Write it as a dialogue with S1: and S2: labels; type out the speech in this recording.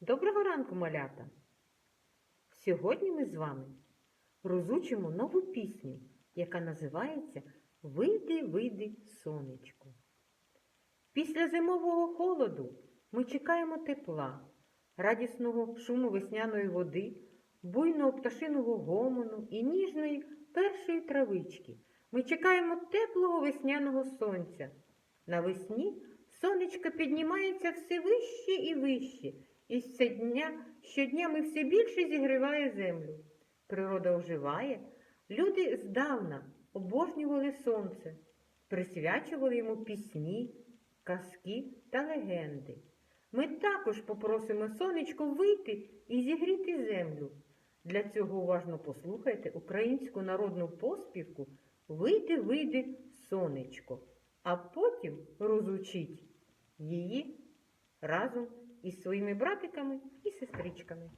S1: Доброго ранку, малята! Сьогодні ми з вами розучимо нову пісню, яка називається Вийди, вийди, сонечко. Після зимового холоду ми чекаємо тепла, радісного шуму весняної води, буйного пташиного гомону і ніжної першої травички. Ми чекаємо теплого весняного сонця. Навесні сонечко піднімається все вище і вище, і щодня, щодня ми все більше зігріває землю. Природа оживає, люди здавна обожнювали сонце, присвячували йому пісні, казки та легенди. Ми також попросимо сонечко вийти і зігріти землю. Для цього уважно послухайте українську народну поспівку Вийди, вийди, сонечко, а потім розучіть її разом із своїми братиками і сестричками.